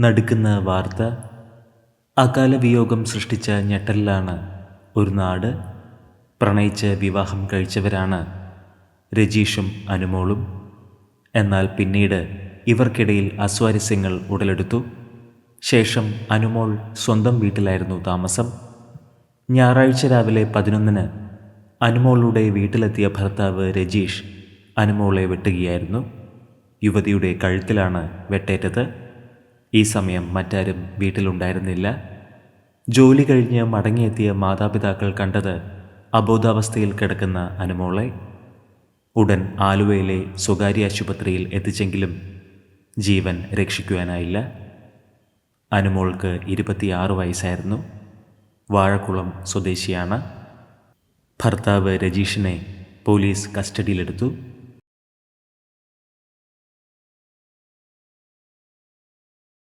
നടുക്കുന്ന വാർത്ത. അകാല വിയോഗം സൃഷ്ടിച്ച ഞെട്ടലിലാണ് ഒരു നാട്. പ്രണയിച്ച് വിവാഹം കഴിച്ചവരാണ് രജീഷും അനുമോളും. എന്നാൽ പിന്നീട് ഇവർക്കിടയിൽ അസ്വാരസ്യങ്ങൾ ഉടലെടുത്തു. ശേഷം അനുമോൾ സ്വന്തം വീട്ടിലായിരുന്നു താമസം. ഞായറാഴ്ച രാവിലെ പതിനൊന്നിന് അനുമോളുടെ വീട്ടിലെത്തിയ ഭർത്താവ് രജീഷ് അനുമോളെ വെട്ടുകയായിരുന്നു. യുവതിയുടെ കഴുത്തിലാണ് വെട്ടേറ്റത്. ഈ സമയം മറ്റാരും വീട്ടിലുണ്ടായിരുന്നില്ല. ജോലി കഴിഞ്ഞ് മടങ്ങിയെത്തിയ മാതാപിതാക്കൾ കണ്ടത് അബോധാവസ്ഥയിൽ കിടക്കുന്ന അനുമോളെ. ഉടൻ ആലുവയിലെ സ്വകാര്യ ആശുപത്രിയിൽ എത്തിച്ചെങ്കിലും ജീവൻ രക്ഷിക്കുവാനായില്ല. അനുമോൾക്ക് ഇരുപത്തിയാറ് വയസ്സായിരുന്നു. വാഴക്കുളം സ്വദേശിയാണ്. ഭർത്താവ് രജീഷിനെ പോലീസ് കസ്റ്റഡിയിലെടുത്തു.